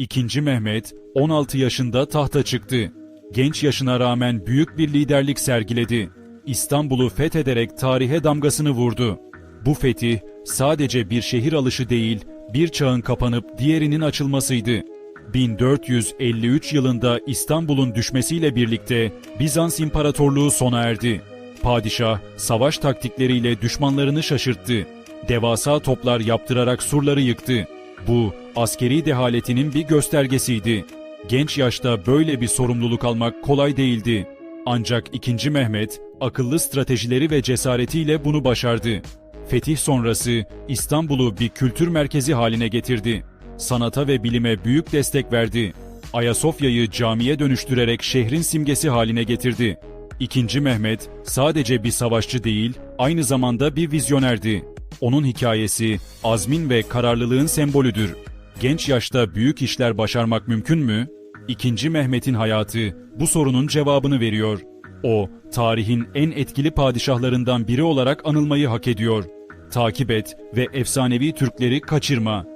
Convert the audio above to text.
İkinci Mehmet 16 yaşında tahta çıktı. Genç yaşına rağmen büyük bir liderlik sergiledi. İstanbul'u fethederek tarihe damgasını vurdu. Bu fetih sadece bir şehir alışı değil, bir çağın kapanıp diğerinin açılmasıydı. 1453 yılında İstanbul'un düşmesiyle birlikte Bizans İmparatorluğu sona erdi. Padişah savaş taktikleriyle düşmanlarını şaşırttı. Devasa toplar yaptırarak surları yıktı. Bu askeri dehaletinin bir göstergesiydi. Genç yaşta böyle bir sorumluluk almak kolay değildi. Ancak 2. Mehmet akıllı stratejileri ve cesaretiyle bunu başardı. Fetih sonrası İstanbul'u bir kültür merkezi haline getirdi. Sanata ve bilime büyük destek verdi. Ayasofya'yı camiye dönüştürerek şehrin simgesi haline getirdi. İkinci Mehmet sadece bir savaşçı değil, aynı zamanda bir vizyonerdi. Onun hikayesi azmin ve kararlılığın sembolüdür. Genç yaşta büyük işler başarmak mümkün mü? İkinci Mehmet'in hayatı bu sorunun cevabını veriyor. O, tarihin en etkili padişahlarından biri olarak anılmayı hak ediyor. Takip et ve efsanevi Türkleri kaçırma.